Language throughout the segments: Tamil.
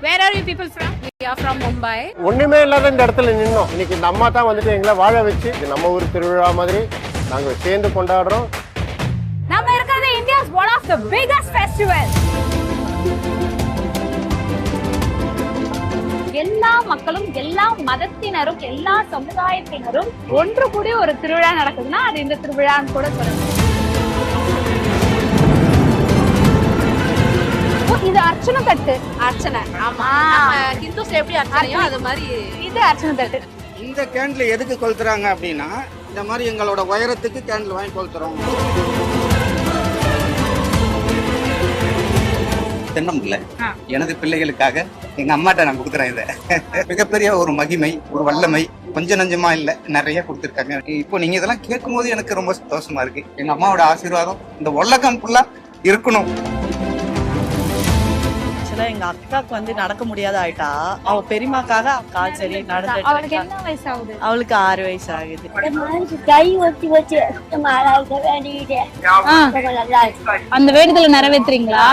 Where are you people from? We are from Mumbai. ஒண்ணுமே இல்லாத இந்த இடத்துல நின்னோம் இன்னைக்கு இந்த அம்மா தான் வந்துட்டு எங்களை வாழ வச்சு இது நம்ம ஊர் திருவிழா மாதிரி நாங்க சேர்ந்து கொண்டாடுறோம் நம்ம இருக்கிறது India's one of the biggest festival எல்லா மக்களும் எல்லா மதத்தினரும் எல்லா சமுதாயத்தினரும் ஒன்று கூடி ஒரு திருவிழா நடக்குதுன்னா அது இந்த திருவிழான்னு கூட சொல்லலாம் இது அர்ச்சனை தட்டு. அர்ச்சனை. ஆமா. ஹிந்துஸ்ல எப்படி அர்ச்சனையோ அது மாதிரி இது அர்ச்சனை தட்டு. இந்த கேண்டில் எதுக்கு கொளுத்துறாங்க அப்படின்னா இந்த மாதிரி எங்களோட உயரத்துக்கு கேண்டில் வாங்கி கொளுத்துறோம். தென்னம்பிள்ளை எனது பிள்ளைகளுக்காக எங்க அம்மாட்ட நான் கொடுக்குறேன் இதை. மிகப்பெரிய ஒரு மகிமை ஒரு வல்லமை கொஞ்சம் நஞ்சமா இல்ல நிறைய கொடுத்துருக்காங்க. இப்போ நீங்க இதெல்லாம் கேட்கும் போது எனக்கு ரொம்ப சந்தோஷமா இருக்கு. எங்க அம்மாவோட ஆசீர்வாதம் இந்த ஒல்லக்கம் ஃபுல்லா இருக்கணும். ஆக்சுவலா எங்க அக்காக்கு வந்து நடக்க முடியாத ஆயிட்டா அவ பெரியமாக்காக கால் சரி நடந்துட்டு. என்ன வயசு ஆகுது அவளுக்கு ஆறு வயசு ஆகுது கை ஒத்தி வச்சு அந்த வேண்டுதலை நிறைவேத்துறீங்களா?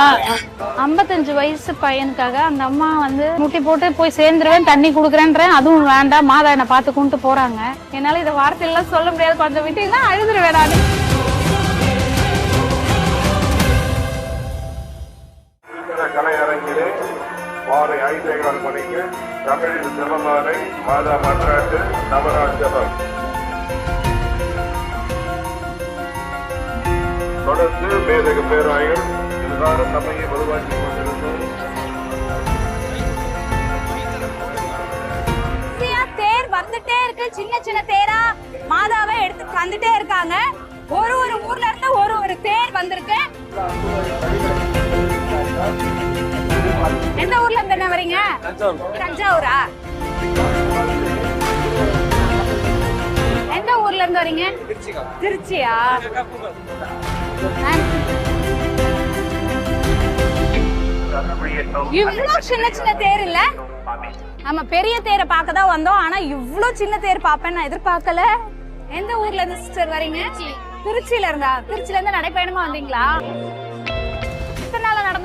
ஐம்பத்தஞ்சு வயசு பையனுக்காக அந்த அம்மா வந்து முட்டி போட்டு போய் சேர்ந்துருவேன் தண்ணி குடுக்குறேன்றேன். அதுவும் வேண்டாம் மாதா என்னை பார்த்து கொண்டு போறாங்க. என்னால இதை வார்த்தையெல்லாம் சொல்ல முடியாது. கொஞ்சம் விட்டீங்கன்னா அழுதுருவேன் நானு. மாலை ஐந்தே கால் மணிக்கு தமிழில் சிவமாலை மாதா மன்றாட்டு நவராஜபம் தொடர்ந்து மேதக பேராயர் இதுதான் நம்மையை உருவாக்கி கொண்டிருந்தோம். வந்துட்டே இருக்கு. சின்ன சின்ன தேரா மாதாவை எடுத்து வந்துட்டே இருக்காங்க. ஒரு ஒரு ஊர்ல இருந்து ஒரு ஒரு தேர் வந்திருக்கு. எந்த ஊர்ல இருந்து என்ன வரீங்க? தஞ்சாவூரா. எந்த ஊர்ல இருந்து வரீங்க? திருச்சியா? இவ்ளோ சின்ன சின்ன தேர் இல்ல? நம்ம பெரிய தேரை பார்க்க தான் வந்தோம். ஆனா இவ்ளோ சின்ன தேர் பாப்பேன் நான் எதிர்பார்க்கல. எந்த ஊர்ல இருந்து சிஸ்டர் வரீங்க? திருச்சியில இருந்தா? திருச்சியில இருந்து நடைப்பயணமா வந்தீங்களா?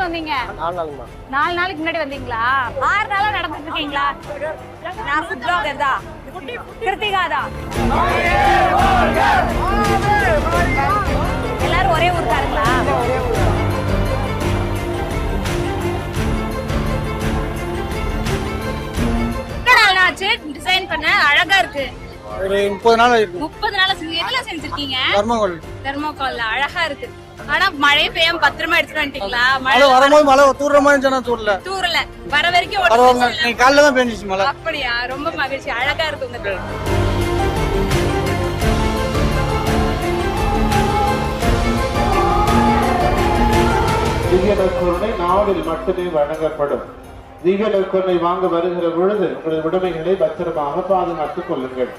நடந்து வந்தீங்க? நாலு நாளுமா நாலு நாளைக்கு முன்னாடி வந்தீங்களா? ஆறு நாளா நடந்துட்டு இருக்கீங்களா? நான் ஃபுட் பிளாகர் தான். கிருத்திகா தான் எல்லாரும் ஒரே ஊருக்காருங்களா? டிசைன் பண்ண? அழகா இருக்கு. ஒரு முப்பது நாள் முப்பது நாள் எதுல செஞ்சிருக்கீங்க? தர்மகோல் தெர்மோகால்ல அழகா இருக்கு. ஆனா மழை பெய்யாம பத்திரமா எடுத்துட்டு வந்துட்டீங்களா? மழை வரும்போது மழை தூர்ற மாதிரி சொன்னா தூரல. தூரல. வர வரைக்கும் ஒரு பரவாயில்ல பிரச்சனை இல்ல. நீ காலைல தான் பெஞ்சிச்சு மழை. அப்படியா? ரொம்ப மகிழ்ச்சி. அழகா இருக்கு உங்க dress. திவ்ய நற்கருணை நாளில் மட்டுமே வழங்கப்படும். திவ்ய நற்கருணை வாங்க வருகிற பொழுது உங்களது உடைமைகளை பத்திரமாக பாதுகாத்துக் கொள்ளுங்கள்.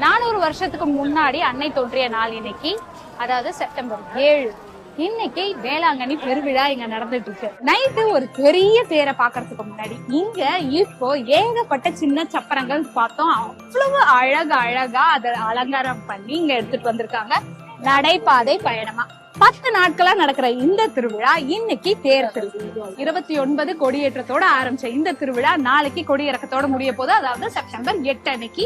நானூறு வருஷத்துக்கு முன்னாடி அன்னை தோன்றிய நாள் இன்னைக்கு அதாவது செப்டம்பர் ஏழு. இன்னைக்கு வேளாங்கண்ணி பெருவிழா இங்க நடந்துட்டு இருக்கு. நைட்டு ஒரு பெரிய தேரை பாக்குறதுக்கு முன்னாடி இங்க இப்போ ஏகப்பட்ட சின்ன சப்பரங்கள் பார்த்தோம். அவ்வளவு அழகா அழகா அதை அலங்காரம் பண்ணி இங்க எடுத்துட்டு வந்திருக்காங்க. நடைபாதை பயணமா. பத்து நாட்களா நடக்கிற இந்த திருவிழா இன்னைக்கு தேர் திருவிழா. இருபத்தி ஒன்பது கொடியேற்றத்தோட ஆரம்பிச்ச இந்த திருவிழா நாளைக்கு கொடியிறக்கத்தோட முடிய போது அதாவது செப்டம்பர் எட்டு அன்னைக்கு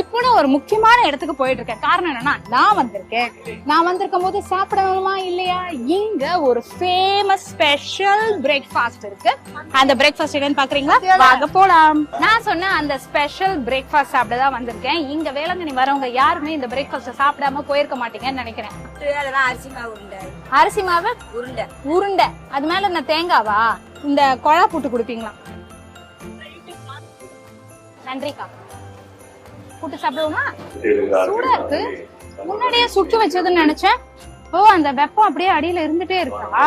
இப்போ நான் ஒரு முக்கியமான இடத்துக்கு போயிட்டு இருக்கேன் காரணம் என்னன்னா நான் வந்திருக்கேன். நான் வந்திருக்கும் போது சாப்பிடணுமா இல்லையா? இங்க ஒரு ஃபேமஸ் ஸ்பெஷல் பிரேக்ஃபாஸ்ட் இருக்கு. அந்த பிரேக்ஃபாஸ்ட் என்னன்னு பாக்குறீங்களா? வாங்க போலாம். நான் சொன்ன அந்த ஸ்பெஷல் பிரேக்ஃபாஸ்ட் சாப்பிட தான் வந்திருக்கேன். இங்க வேளாங்கண்ணி வரவங்க யாருமே இந்த பிரேக்ஃபாஸ்ட் சாப்பிடாம போயிருக்க மாட்டீங்கன்னு நினைக்கிறேன். அரிசி மாவு அரிசி மாவு? உருண்டை. உருண்டை. அது மேல இந்த தேங்காவா? இந்த கொழா போட்டு கொடுப்பீங்களா? நன்றிக்கா. கூட்டு சாப்பிடுவோமா சூடா இருக்கு. முன்னாடியே சுட்டு வச்சதுன்னு நினைச்சேன். ஓ அந்த வெப்பம் அப்படியே அடியில இருந்துட்டே இருக்கா?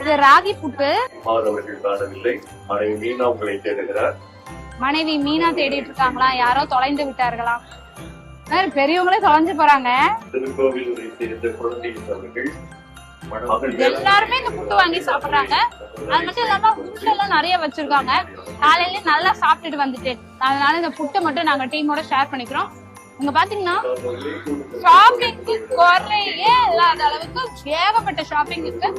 இது ராகி புட்டு. மனைவி மீனா உங்களை தேடுகிறார். மனைவி மீனா தேடிட்டு இருக்காங்களா? யாரோ தொலைந்து விட்டார்களாம் பெரியவங்களே தொலைஞ்சு போறாங்க. திருக்கோவிலூரை சேர்ந்த குழந்தை அவர்கள் மகள் எல்லாருமே இந்த புட்டு வாங்கி சாப்பிடுறாங்க. அது மட்டும் இல்லாம புட்டு எல்லாம் நிறைய வச்சிருக்காங்க. காலையில நல்லா சாப்பிட்டுட்டு வந்துட்டேன். அதனால இந்த புட்டை மட்டும் நாங்க டீமோட ஷேர் பண்ணிக்கிறோம். இங்க பாத்தீங்கன்னா ஷாப்பிங்க்கு குறையே இல்லாத அளவுக்கு ஏகப்பட்ட ஷாப்பிங் இருக்கு.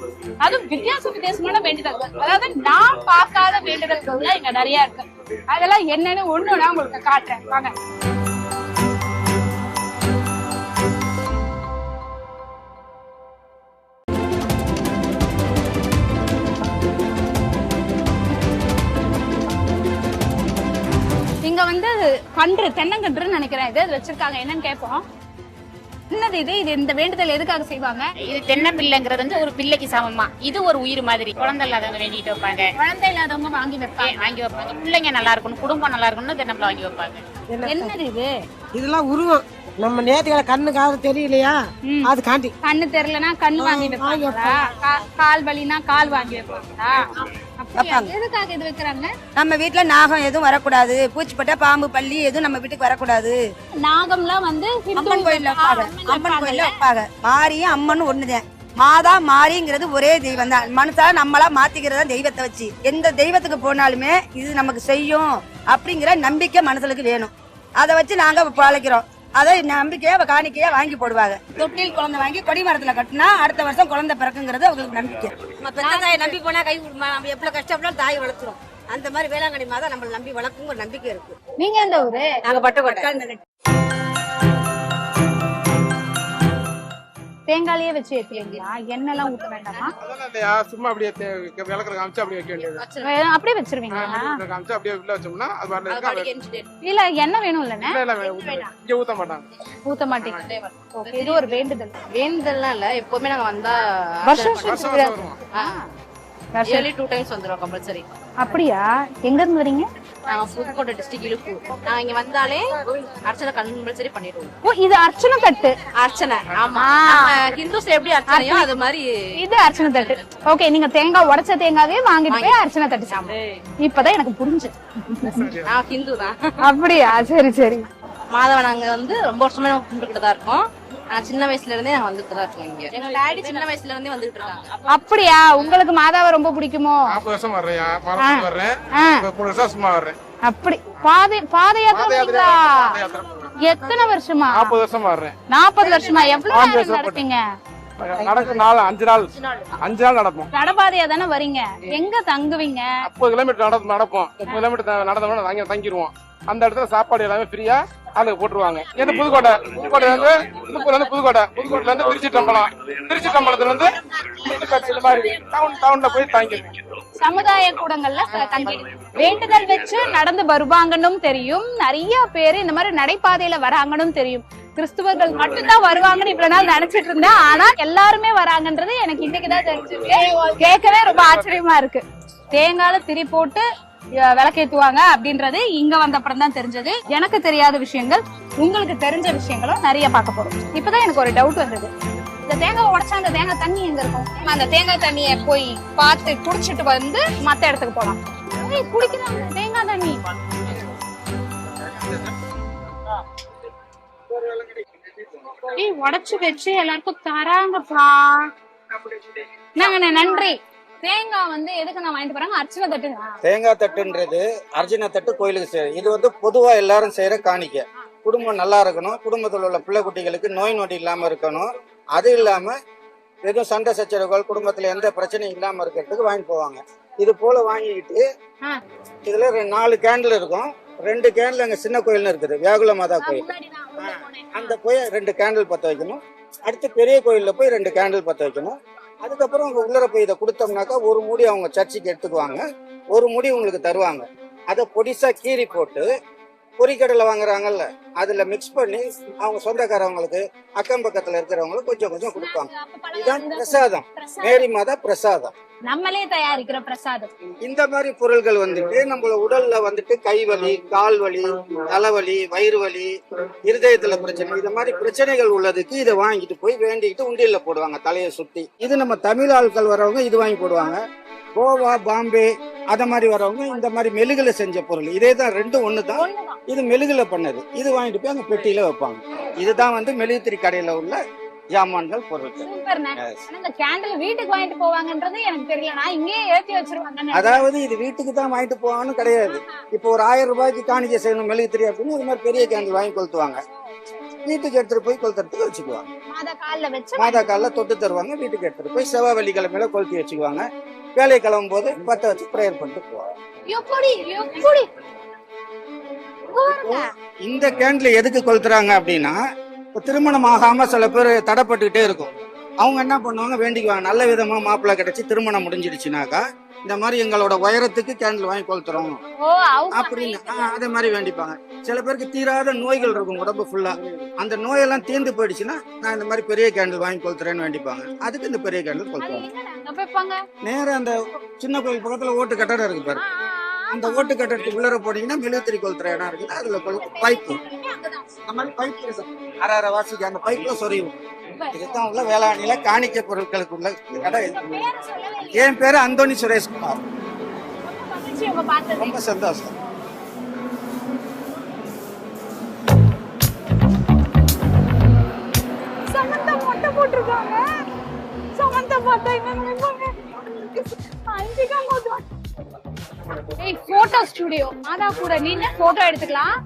அதுவும் வித்தியாச வித்தியாசமான வேண்டுதல்கள். அதாவது நான் பார்க்காத வேண்டுதல்கள் தான் இங்க நிறைய இருக்கு. அதெல்லாம் என்னன்னு ஒண்ணு நான் உங்களுக்கு காட்டுறேன். வாங்க. கன்று தென்னங்கன்றுன்னு நினைக்கிறேன். இது அது வச்சிருக்காங்க? என்னன்னு கேட்போம். என்னது இது? இது இந்த வேண்டுதல் எதுக்காக செய்வாங்க? இது தென்னை பிள்ளைங்கிறது வந்து ஒரு பிள்ளைக்கு சமமா? இது ஒரு உயிர் மாதிரி. குழந்தை இல்லாதவங்க வேண்டிட்டு வைப்பாங்க. குழந்தை இல்லாதவங்க வாங்கி வைப்பாங்க. வாங்கி வைப்பாங்க. பிள்ளைங்க நல்லா இருக்கணும் குடும்பம் நல்லா இருக்கணும்னு தென்னை பிள்ளை வாங்கி வைப்பாங்க. என்னது இது? இதெல்லாம் உருவம். நம்ம நேத்துக்கால கண்ணுக்காக தெரியலையா? ம். அது காண்டி. கண்ணு தெரியலனா கண்ணு வாங்கி வைப்பாங்களா? கா- கால் வலினா கால் வாங்கி வைப்பாங்களா? வைக்கிறாங்க? நம்ம வீட்ல நாகம் எதுவும் வரக்கூடாது. பூச்சிப்பட்டை பாம்பு பள்ளி எதுவும் நம்ம வீட்டுக்கு வரக்கூடாது. நாகம்லாம் வந்து அம்மன் கோயில்ல வைப்பாங்க. அம்மன் கோயில்ல? வைப்பாங்க. மாரியும் அம்மனும் ஒண்ணுதான். மாதா மாரிங்கிறது ஒரே தெய்வம் தான். மனுஷா நம்மளா மாத்திக்கிறதா தெய்வத்தை வச்சு. எந்த தெய்வத்துக்கு போனாலுமே இது நமக்கு செய்யும் அப்படிங்கிற நம்பிக்கை மனசுக்கு வேணும். அதை வச்சு நாங்க பழைக்கிறோம் அதை நம்பிக்கையா காணிக்கையா வாங்கி போடுவாங்க. தொட்டில் குழந்தை வாங்கி கொடி மரத்துல கட்டினா அடுத்த வருஷம் குழந்தை பிறக்குங்கிறது அவங்களுக்கு நம்பிக்கை. நம்ம பெத்த தாயை நம்பி போனா கை கொடுமா? நம்ம எவ்வளவு கஷ்டப்பட்டாலும் தாய் வளர்த்துரும். அந்த மாதிரி வேளாங்கண்ணி மாதம் நம்மள நம்பி வளர்க்கும் ஒரு நம்பிக்கை இருக்கு. நீங்க எந்த ஊரு? நாங்க பட்டுக்கோட்டை. தேங்காயிலேயே வச்சு ஏத்துவீங்களா? எண்ணெய் எல்லாம் ஊத்த வேண்டாமா? சும்மா அப்படியே விளக்குற காமிச்சு அப்படியே வைக்க வேண்டியது. அப்படியே வச்சிருவீங்களா? காமிச்சு அப்படியே உள்ள வச்சோம்னா அது வரல இல்ல எண்ணெய் வேணும் இல்ல, இல்ல, வே- ஊத்த மாட்டாங்க. இங்க ஊத்த மாட்டாங்க. ஊத்த மாட்டீங்க. ஓகே இது ஒரு வேண்டுதல். வேண்டுதல்லாம் இல்ல எப்பவுமே நாங்க வந்தா வருஷம் வருஷம் இயர்லி டூ டைம்ஸ் வந்துரும் கம்பல்சரி அப்படியா? எங்க இருந்து வரீங்க நாங்க புதுக்கோட்டை டிஸ்ட்ரிக்ட் இழுப்பு நாங்க இங்க வந்தாலே அர்ச்சனை கம்பல்சரி பண்ணிடுவோம். ஓ இது அர்ச்சனை தட்டு. அர்ச்சனை ஆமா. ஹிந்துஸ் எப்படி அர்ச்சனையோ அது மாதிரி இது அர்ச்சனை தட்டு. ஓகே நீங்க தேங்காய் உடைச்ச தேங்காவே வாங்கிட்டு போய் அர்ச்சனை தட்டு சாப்பிடு இப்பதான் எனக்கு புரிஞ்சு. நான் ஹிந்து தான் அப்படியா? சரி சரி. மாதவன் நாங்க வந்து ரொம்ப வருஷமா கும்பிட்டுக்கிட்டு தான் இருக்கோம். நான் சின்ன வயசுல இருந்தே நாங்க வந்துட்டு தான் இருக்கோம் இங்க. எங்க டாடி சின்ன வயசுல இருந்தே வந்துட்டு இருக்காங்க. அப்படியா? உங்களுக்கு மாதாவை ரொம்ப பிடிக்குமோ? நாற்பது வருஷம் வர்றேன் வர்றேன். மூணு வருஷம் சும்மா வர்றேன். அப்படி பாதை பாத யாத்திரை. எத்தனை வருஷமா? நாற்பது வருஷம் வர்றேன். நாற்பது வருஷமா? எவ்வளவு நடப்பீங்க நடக்கும் நாள் அஞ்சு நாள். அஞ்சு நாள் நடப்போம். நடபாதையா தானே வரீங்க? எங்க தங்குவீங்க? முப்பது கிலோமீட்டர் நட நடப்போம். முப்பது கிலோமீட்டர் நடந்தோம்னா தங்கி தங்கிடுவோம் அந்த இடத்துல சாப்பாடு எல்லாமே ஃப்ரீயா ஆளுக்கு போட்டுருவாங்க. இது புதுக்கோட்டை. புதுக்கோட்டை வந்து திருப்பூர்ல இருந்து புதுக்கோட்டை. புதுக்கோட்டையில இருந்து திருச்சி டம்பலம் திருச்சி டம்பலத்துல இருந்து இந்த மாதிரி டவுன் டவுன்ல போய் தாங்கிடுவோம் சமுதாய கூடங்கள்ல வேண்டுதல் வச்சு நடந்து வருவாங்கன்னு தெரியும். நிறைய பேர் இந்த மாதிரி நடைபாதையில வராங்கன்னு தெரியும். கிறிஸ்துவர்கள் மட்டும்தான் வருவாங்கன்னு இவ்வளவு நாள் நினைச்சிட்டு இருந்தேன். ஆனா எல்லாருமே வராங்கன்றது எனக்கு இன்னைக்குதான் தெரிஞ்சிருக்கு. கேட்கவே ரொம்ப ஆச்சரியமா இருக்கு. தேங்கால திரி போட்டு விளக்கேற்றுவாங்க அப்படின்றது இங்க வந்தப்புறம் தான் தெரிஞ்சது. எனக்கு தெரியாத விஷயங்கள் உங்களுக்கு தெரிஞ்ச விஷயங்களும் நிறைய பார்க்க போறோம். இப்பதான் எனக்கு ஒரு டவுட் வந்தது. இந்த தேங்காய் உடைச்சா அந்த தேங்காய் தண்ணி எங்க இருக்கும்? நம்ம அந்த தேங்காய் தண்ணிய போய் பார்த்து குடிச்சிட்டு வந்து மத்த இடத்துக்கு போலாம். குடிக்கிறாங்க தேங்காய் தண்ணி. உடச்சு உடைச்சு வச்சு எல்லாருக்கும் தராங்கப்பா. நாங்க நன்றி. தேங்காய் வந்து எதுக்கு நான் வாங்கிட்டு போறாங்க அர்ச்சனை தட்டுங்க தேங்காய் தட்டுன்றது அர்ஜுன தட்டு கோயிலுக்கு செய்யறது. இது வந்து பொதுவா எல்லாரும் செய்யற காணிக்கை. குடும்பம் நல்லா இருக்கணும். குடும்பத்தில் உள்ள பிள்ளை குட்டிகளுக்கு நோய் நொடி இல்லாம இருக்கணும். அது இல்லாம எதுவும் சண்டை சச்சரவுகள் குடும்பத்துல எந்த பிரச்சனையும் இல்லாம இருக்கிறதுக்கு வாங்கிட்டு போவாங்க. இது போல வாங்கிக்கிட்டு. இதுல நாலு கேண்டில் இருக்கும். ரெண்டு கேண்டில் அங்க சின்ன கோயில்னு இருக்குது. வியாகுல மாதா கோயில். அந்த போய் ரெண்டு கேண்டில் பற்ற வைக்கணும். அடுத்து பெரிய கோயில்ல போய் ரெண்டு கேண்டில் பற்ற வைக்கணும். அதுக்கப்புறம் உங்க உள்ளர போய் இதை கொடுத்தோம்னாக்கா ஒரு மூடி அவங்க சர்ச்சுக்கு எடுத்துக்குவாங்க. ஒரு மூடி உங்களுக்கு தருவாங்க. அதை பொடிசா கீறி போட்டு பொரிக்கடலை வாங்குறாங்கல்ல அதுல மிக்ஸ் பண்ணி அவங்க சொந்தக்காரவங்களுக்கு அக்கம் பக்கத்துல இருக்கிறவங்களுக்கு கொஞ்சம் கொஞ்சம் கொடுப்பாங்க. இதுதான் பிரசாதம். மேரி மாதா பிரசாதம். நம்மளே தயாரிக்கிற பிரசாதம். இந்த மாதிரி பொருள்கள் வந்துட்டு நம்மள உடல்ல வந்துட்டு கை வலி கால் வலி தலைவலி வயிறு வலி இருதயத்துல பிரச்சனை இந்த மாதிரி பிரச்சனைகள் உள்ளதுக்கு இதை வாங்கிட்டு போய் வேண்டிக்கிட்டு உண்டியல்ல போடுவாங்க தலையை சுத்தி. இது நம்ம தமிழ் ஆட்கள் வரவங்க இது வாங்கி போடுவாங்க. கோவா பாம்பே அத மாதிரி வரவங்க இந்த மாதிரி மெழுகுல செஞ்ச பொருள். இதே தான் ரெண்டும் ஒண்ணு தான். இது மெழுகுல பண்ணது. இது வாங்கிட்டு போய் அங்க பெட்டியில வைப்பாங்க. இதுதான் வந்து மெழுகுத்திரி கடையில உள்ள ஜாமான்கள் பொருட்கள். கேண்டில் வீட்டுக்கு வாங்கிட்டு போவாங்கன்றது எனக்கு தெரியல. இங்கேயே அதாவது இது வீட்டுக்கு தான் வாங்கிட்டு போவான்னு கிடையாது. இப்போ ஒரு ஆயிரம் ரூபாய்க்கு காணிக்கை செய்யணும் மெழுகுத்திரி அப்படின்னு இது மாதிரி பெரிய கேண்டில் வாங்கி கொளுத்துவாங்க. வீட்டுக்கு எடுத்துட்டு போய் கொளுத்துறதுக்கு வச்சுக்குவாங்க. மாதா கால்ல வச்சு மாதா காலில் தொட்டு தருவாங்க. வீட்டுக்கு எடுத்துட்டு போய் செவ்வாய் வெள்ளிக்கிழமையில கொளுத்தி வச்சுக்குவாங்க. வேலையை கிளம்பும் போது பத்த வச்சு ப்ரேயர் பண்ணிட்டு போவாங்க. இந்த கேண்டில் எதுக்கு கொளுத்துறாங்க அப்படின்னா திருமணம் ஆகாம சில பேர் தடைப்பட்டுக்கிட்டே இருக்கும். அவங்க என்ன பண்ணுவாங்க வேண்டிக்குவாங்க நல்ல விதமா மாப்பிள்ளை கிடைச்சி திருமணம் முடிஞ்சிடுச்சுனாக்கா இந்த மாதிரி எங்களோட உயரத்துக்கு கேண்டில் வாங்கி கொளுத்துறோம். அப்படின்னு அதே மாதிரி வேண்டிப்பாங்க. சில பேருக்கு தீராத நோய்கள் இருக்கும் உடம்பு ஃபுல்லா அந்த நோயெல்லாம் தீர்ந்து போயிடுச்சுன்னா நான் இந்த மாதிரி பெரிய கேண்டில் வாங்கி கொளுத்துறேன்னு வேண்டிப்பாங்க. அதுக்கு இந்த பெரிய கேண்டில் கொளுத்துவாங்க எங்க அங்க வைப்பாங்க நேரா அந்த சின்ன கோயில் பக்கத்துல ஓட்டு கட்டடம் இருக்கு பாரு. அந்த ஓட்டு கட்டடத்துக்கு உள்ளர போனீங்கன்னா மெழுத்திரி கொளுத்துற இடம் இருக்குது அதுல பைப்பு. அந்த மாதிரி பைப் அரை அரை வாசிக்கு அந்த பைப்ல சொரியும் இதுதான் உள்ள வேளாண்மையில காணிக்கை பொருட்களுக்கு உள்ள கடை. என் பேரு அந்தோணி சுரேஷ்குமார். ரொம்ப சந்தோஷம். போட்டிருக்காங்க. சமந்தா பார்த்தா போட்டோ ஸ்டுடியோ மாதா கூட நின்னு போட்டோ எடுத்துக்கலாம்.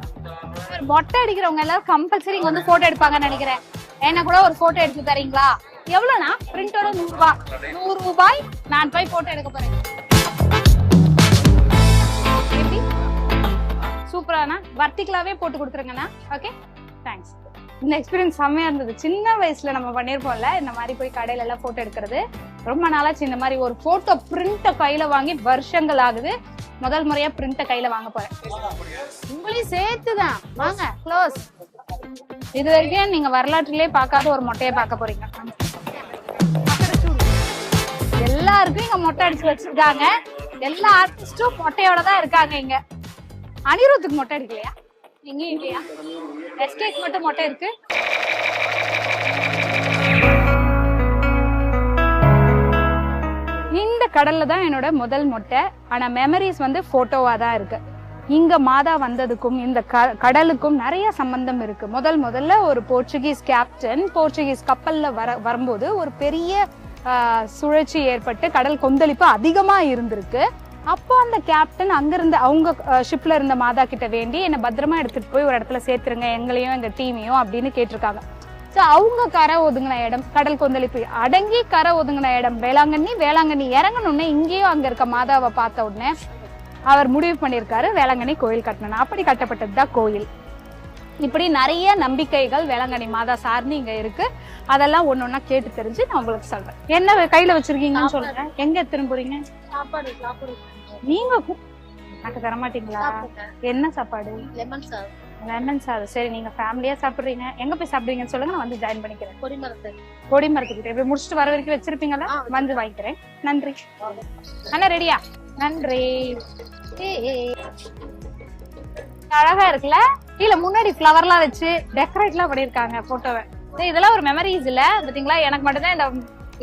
மொட்டை அடிக்கிறவங்க எல்லாரும் கம்பல்சரி இங்க வந்து போட்டோ எடுப்பாங்கன்னு நினைக்கிறேன். என்ன கூட ஒரு போட்டோ எடுத்து தரீங்களா? எவ்வளவுனா? பிரிண்டோட நூறு ரூபாய் நூறு ரூபாய் நான் போய் போட்டோ எடுக்க போறேன். சூப்பரானா வர்த்திகளாவே போட்டு கொடுத்துருங்கண்ணா. ஓகே தேங்க்ஸ் இந்த எக்ஸ்பீரியன்ஸ் செம்மையா இருந்தது. சின்ன வயசுல நம்ம பண்ணிருப்போம்ல இந்த மாதிரி போய் கடையில எல்லாம் போட்டோ எடுக்கிறது. ரொம்ப நாளாச்சு இந்த மாதிரி ஒரு போட்டோ பிரிண்ட கையில வாங்கி வருஷங்கள் ஆகுது. முதல் முறையா பிரிண்ட கையில வாங்க போறேன். உங்களையும் சேர்த்துதான். வாங்க க்ளோஸ் இது வரைக்கும் நீங்க வரலாற்றிலே பார்க்காத ஒரு மொட்டையை பார்க்க போறீங்க. எல்லாருக்கும் இங்க மொட்டை அடிச்சு வச்சிருக்காங்க. எல்லா ஆர்டிஸ்டும் மொட்டையோட தான் இருக்காங்க இங்க. அனிருத்துக்கு மொட்டை அடிக்கலையா? எங்கேயும் இல்லையா? எஸ்கேக்கு மட்டும் மொட்டை இருக்கு. இந்த கடல்ல தான் என்னோட முதல் மொட்டை. ஆனா மெமரிஸ் வந்து போட்டோவா தான் இருக்கு. இங்கே மாதா வந்ததுக்கும் இந்த க- கடலுக்கும் நிறைய சம்பந்தம் இருக்கு. முதல் முதல்ல ஒரு போர்ச்சுகீஸ் கேப்டன் போர்ச்சுகீஸ் கப்பல்ல வர வரும்போது ஒரு பெரிய சுழற்சி ஏற்பட்டு கடல் கொந்தளிப்பு அதிகமாக இருந்திருக்கு. அப்போ அந்த கேப்டன் அங்கிருந்த அவங்க ஷிப்ல இருந்த மாதா கிட்ட வேண்டி என்னை பத்திரமா எடுத்துட்டு போய் ஒரு இடத்துல சேர்த்துருங்க எங்களையும் எங்க டீமையும் அப்படின்னு கேட்டிருக்காங்க. ஸோ அவங்க கரை ஒதுங்கின இடம் கடல் கொந்தளிப்பு அடங்கி கரை ஒதுங்கின இடம் வேளாங்கண்ணி வேளாங்கண்ணி இறங்கணுன்னே இங்கேயும் அங்க இருக்க மாதாவை பார்த்த உடனே அவர் முடிவு பண்ணியிருக்காரு வேளாங்கண்ணி கோயில் கட்டணும் அப்படி கட்டப்பட்டது தான் கோயில். இப்படி நிறைய நம்பிக்கைகள் வேளாங்கண்ணி மாதா சார்ந்து இங்க இருக்கு. அதெல்லாம் ஒன்னொன்னா கேட்டு தெரிஞ்சு நான் உங்களுக்கு சொல்றேன். என்ன கையில வச்சிருக்கீங்கன்னு சொல்றேன். எங்க சாப்பாடு சாப்பிடு. நீங்க எனக்கு தர மாட்டீங்களா என்ன சாப்பாடு? லெமன் சாதம். லெமன் சாதம். சரி நீங்க ஃபேமிலியா சாப்பிடுறீங்க. எங்க போய் சாப்பிடுறீங்கன்னு சொல்லுங்க நான் வந்து ஜாயின் பண்ணிக்கிறேன். பொரிமரத்து கொடி மரத்துக்கிட்ட. இப்படி முடிச்சுட்டு வர வரைக்கும் வச்சிருப்பீங்களா? வந்து வாங்கிக்கிறேன். நன்றி. அண்ணா ரெடியா? நன்றி. அழகா இருக்குல்ல? கீழே முன்னாடி ஃப்ளவர்லாம் வச்சு டெக்கரேட்லாம் பண்ணிருக்காங்க போட்டோவை இதெல்லாம் ஒரு மெமரிஸ் இல்ல பாத்தீங்களா? எனக்கு மட்டும்தான் இந்த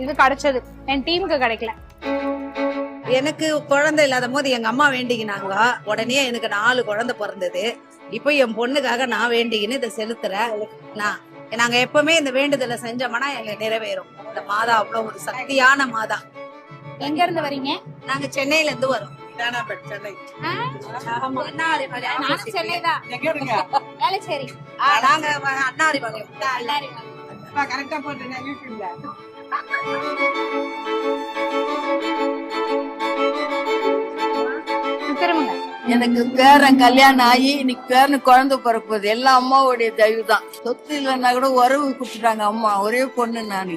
இது கிடைச்சது. என் டீமுக்கு கிடைக்கல. எனக்கு குழந்தை இல்லாத போது எங்க அம்மா வேண்டிக்கினாங்க. உடனே எனக்கு நாலு குழந்தை பிறந்தது. இப்போ என் பொண்ணுக்காக நான் வேண்டிக்கின்னு இதை செலுத்துறேன் நான். நாங்க எப்பவுமே இந்த வேண்டுதலை செஞ்சோம்னா எங்களுக்கு நிறைவேறும். இந்த மாதா அவ்வளவு ஒரு சக்தியான மாதா. எங்க இருந்து வரீங்க? நாங்க சென்னையில இருந்து வரோம். சென்னை. நானும் சென்னை தான் வேலைச்சேரி ஆ, நாங்க வ- அன்னாரி வகை கரெக்டா போட்டுருந்தேன் யூடியூப்ல. திரும்புங்க எனக்கு பேரன் கல்யாணம் ஆகி இன்னைக்கு பேரனுக்கு குழந்தை பிறப்புது எல்லாம் அம்மாவுடைய தயவு தான் சொத்து இல்லைன்னா கூட உறவு கொடுத்துட்டாங்க அம்மா. ஒரே பொண்ணு நானு.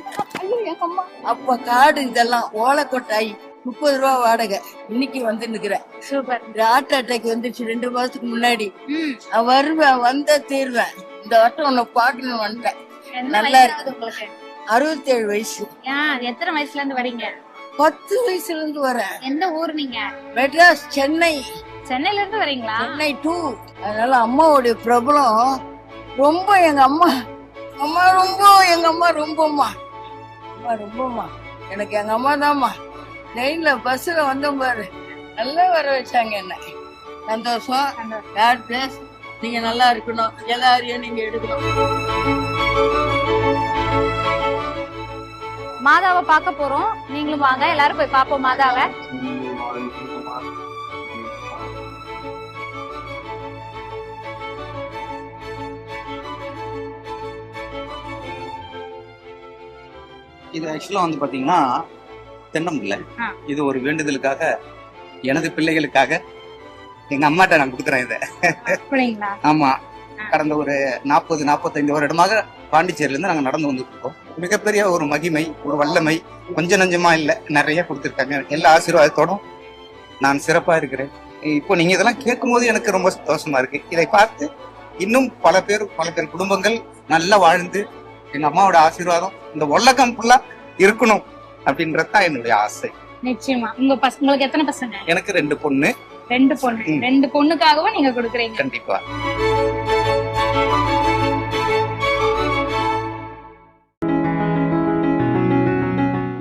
அப்ப காடு இதெல்லாம் ஓலைக்கொட்டாய் முப்பது ரூபா வாடகை. இன்னைக்கு வந்து நிக்கிறேன். ஹார்ட் அட்டாக் வந்துச்சு ரெண்டு மாசத்துக்கு முன்னாடி. வருவேன் வந்த தீர்வேன். இந்த வட்டம் உன்னை பாக்கணும் வந்துட்டேன். நல்லா இருக்கு. உங்களுக்கு? அறுபத்தேழு வயசு. எத்தனை வயசுல இருந்து வரீங்க? பத்து வயசுல இருந்து வரேன். எந்த ஊர் நீங்க? மெட்ராஸ் சென்னை. சென்னையில இருந்து வரீங்களா? சென்னை டூ அதனால அம்மாவுடைய பிரபலம் ரொம்ப எங்க அம்மா அம்மா ரொம்ப எங்க அம்மா ரொம்பம்மா. அம்மா ரொம்பம்மா. எனக்கு எங்க அம்மா தான்மா ட்ரெயின்ல பஸ்ல வந்தோம் பாரு. நல்லா வர வச்சாங்க என்ன. சந்தோஷம். காட் பிளஸ் நீங்க நல்லா இருக்கணும். எல்லாரையும் நீங்க எடுக்கணும். மாதாவை பார்க்க போறோம். நீங்களும் வாங்க. எல்லாரும் போய் பார்ப்போம் மாதாவை. இது ஆக்சுவலா வந்து பாத்தீங்கன்னா தென்னம்பிள்ளை. இது ஒரு வேண்டுதலுக்காக எனது பிள்ளைகளுக்காக எங்க அம்மாட்ட நான் கொடுக்குறேன் இதை. ஆமா. கடந்த ஒரு நாற்பது நாற்பத்தைந்து வருடமாக பாண்டிச்சேரியில இருந்து நாங்க நடந்து வந்துட்டு இருக்கோம் மிகப்பெரிய ஒரு மகிமை ஒரு வல்லமை கொஞ்சம் நஞ்சமா இல்ல நிறைய கொடுத்துருக்காங்க. எல்லா ஆசீர்வாதத்தோடும் நான் சிறப்பா இருக்கிறேன். இப்போ நீங்க இதெல்லாம் கேட்கும்போது எனக்கு ரொம்ப சந்தோஷமா இருக்கு. இதை பார்த்து இன்னும் பல பேர் பல பேர் குடும்பங்கள் நல்லா வாழ்ந்து எங்க அம்மாவோட ஆசீர்வாதம் இந்த ஒல்லக்கம் ஃபுல்லா இருக்கணும் அப்படின்றது தான் என்னுடைய ஆசை. நிச்சயமா. உங்க பசங்களுக்கு எத்தனை பசங்க? எனக்கு ரெண்டு பொண்ணு. ரெண்டு பொண்ணு. ரெண்டு பொண்ணுக்காகவும் நீங்க கொடுக்குறீங்க. கண்டிப்பா.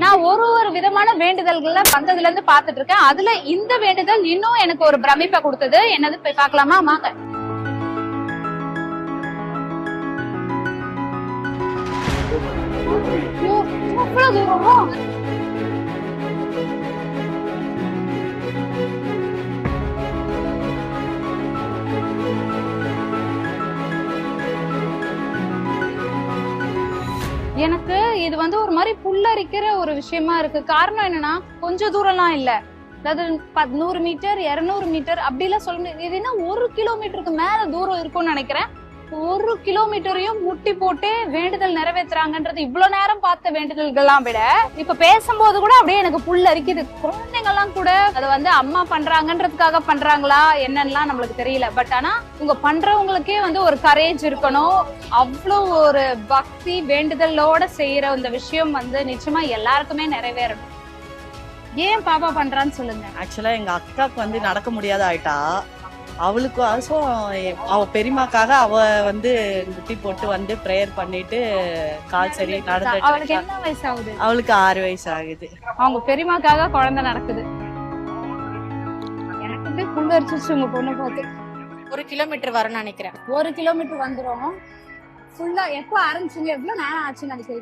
நான் ஒரு ஒரு விதமான வேண்டுதல்களை வந்ததுல இருந்து பாத்துட்டு இருக்கேன். அதுல இந்த வேண்டுதல் இன்னும் எனக்கு ஒரு பிரமிப்பை கொடுத்தது. என்னது போய் பார்க்கலாமா? வாங்க. எனக்கு இது வந்து ஒரு மாதிரி புல்லரிக்கிற ஒரு விஷயமா இருக்கு. காரணம் என்னன்னா கொஞ்ச தூரம்லாம் இல்ல. அதாவது நூறு மீட்டர் இருநூறு மீட்டர் அப்படிலாம் சொல்ல முடியாது இது என்ன ஒரு கிலோமீட்டருக்கு மேல தூரம் இருக்கும்னு நினைக்கிறேன். ஒரு கிலோமீட்டரையும் முட்டி போட்டு வேண்டுதல் நிறைவேற்றுறாங்கன்றது இவ்வளவு நேரம் பார்த்த வேண்டுதல்கள்லாம் விட இப்ப பேசும்போது கூட அப்படியே எனக்கு புல் அரிக்குது. குழந்தைங்கெல்லாம் கூட அதை வந்து அம்மா பண்றாங்கன்றதுக்காக பண்றாங்களா என்னன்னா நம்மளுக்கு தெரியல. பட் ஆனா உங்க பண்றவங்களுக்கே வந்து ஒரு கரேஜ் இருக்கணும். அவ்வளோ ஒரு பக்தி வேண்டுதலோட செய்யற இந்த விஷயம் வந்து நிச்சயமா எல்லாருக்குமே நிறைவேறணும். ஏன் பாப்பா பண்றான்னு சொல்லுங்க. ஆக்சுவலா எங்க அக்காவுக்கு வந்து நடக்க முடியாத ஆயிட்டா அவளுக்கு also அவ பெரியமாக்காக அவ வந்து முட்டி போட்டு வந்து ப்ரேயர் பண்ணிட்டு கால் சரி நடந்துட்டு அவளுக்கு. என்ன வயசு ஆகுது அவளுக்கு ஆறு வயசு ஆகுது அவங்க பெரியமாக்காக குழந்தை நடக்குது. எனக்கு வந்து உங்க பொண்ணை பார்த்து. ஒரு கிலோமீட்டர் வரும்னு நினைக்கிறேன். ஒரு கிலோமீட்டர் வந்துரும். ஃபுல்லா எப்போ ஆரம்பிச்சீங்க? எவ்வளவு நேரம் ஆச்சுன்னு அது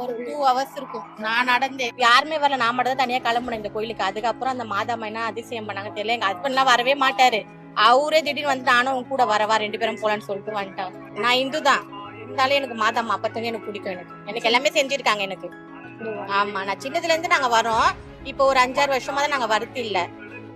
ஒரு டூ ஹவர்ஸ் இருக்கும். நான் நடந்தேன். யாருமே வரல. நான் மட்டும் தான் தனியா கிளம்புனேன் இந்த கோயிலுக்கு. அதுக்கப்புறம் அந்த மாதாமா என்ன அதிசயம் பண்ணாங்க தெரியல. எங்க ஹஸ்பண்ட்லாம் வரவே மாட்டாரு. அவரே திடீர்னு வந்து நானும் உன் கூட வரவா ரெண்டு பேரும் போலான்னு சொல்லிட்டு வந்துட்டான். நான் இந்து தான் இருந்தாலும் எனக்கு மாதம் அப்பத்தங்க எனக்கு பிடிக்கும் எனக்கு. எனக்கு எல்லாமே செஞ்சிருக்காங்க எனக்கு. ஆமா நான் சின்னதுல இருந்து நாங்க வரோம் இப்போ ஒரு அஞ்சாறு வருஷமா தான் நாங்க வருத்து இல்ல.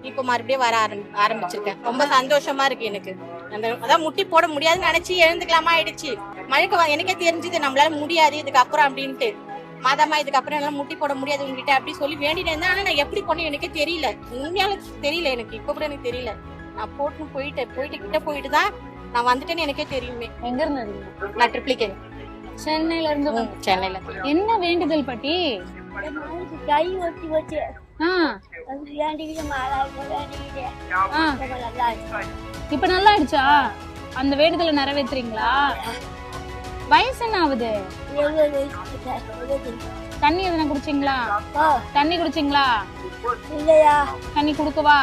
இப்போ மறுபடியும் வர ஆரம்பி ஆரம்பிச்சிருக்கேன். ரொம்ப சந்தோஷமா இருக்கு எனக்கு. அந்த அதான் முட்டி போட முடியாதுன்னு நினைச்சு எழுந்துக்கலாமா ஆயிடுச்சு. மழைக்கு வா- எனக்கே தெரிஞ்சது நம்மளால முடியாது இதுக்கப்புறம் அப்படின்ட்டு. மாதாமா இதுக்கப்புறம் எல்லாம் முட்டி போட முடியாது உங்ககிட்ட அப்படி சொல்லி வேண்டிட்டு இருந்தேன் ஆனா நான் எப்படி பண்ணேன் எனக்கே தெரியல. உண்மையால தெரியல எனக்கு. இப்ப கூட எனக்கு தெரியல. நான் போட்டு போயிட்டேன். போயிட்டு கிட்ட போயிட்டு தான் நான் வந்துட்டேன்னு எனக்கே தெரியுமே. எங்க இருந்து நான் ட்ரிப்ளிகேன் சென்னையில இருந்து வந்து- சென்னையில. என்ன வேண்டுதல் பட்டி? கை ஒட்டி வச்சு இப்ப நல்லா ஆயிடுச்சா? அந்த வேண்டுதலை நிறைவேத்துறீங்களா? வயசு என்ன ஆகுது. தண்ணி எதுனா குடிச்சீங்களா? தண்ணி குடிச்சீங்களா? இல்லையா? தண்ணி குடுக்கவா?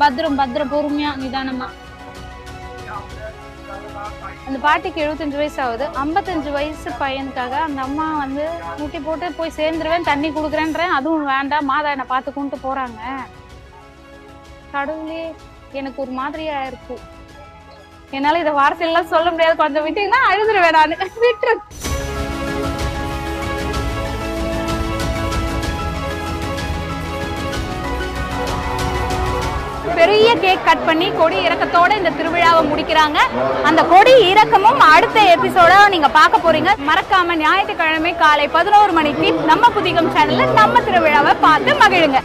பத்திரம் பத்திரம் பொறுமையா நிதானமா. அந்த பாட்டிக்கு எழுபத்தஞ்சு வயசு ஆகுது ஐம்பத்தஞ்சு வயசு பையனுக்காக அந்த அம்மா வந்து ஊட்டி போட்டு போய் சேர்ந்துருவேன் தண்ணி கொடுக்குறேன்றேன். அதுவும் வேண்டாம் மாதா என்னை பார்த்து கொண்டு போறாங்க. கடவுளே எனக்கு ஒரு மாதிரியா இருக்கும் என்னால இதை வார்த்தையெல்லாம் சொல்ல முடியாது. கொஞ்சம் விட்டீங்கன்னா அழுதுருவேன் நான். விட்டுரு. பெரிய கேக் கட் பண்ணி கொடி இறக்கத்தோட இந்த திருவிழாவை முடிக்கிறாங்க. அந்த கொடி இறக்கமும் அடுத்த எபிசோட நீங்க பார்க்க போறீங்க. மறக்காம ஞாயிற்றுக்கிழமை காலை பதினோரு மணிக்கு நம்ம புதிகம் சேனல்ல நம்ம திருவிழாவை பார்த்து மகிழுங்க.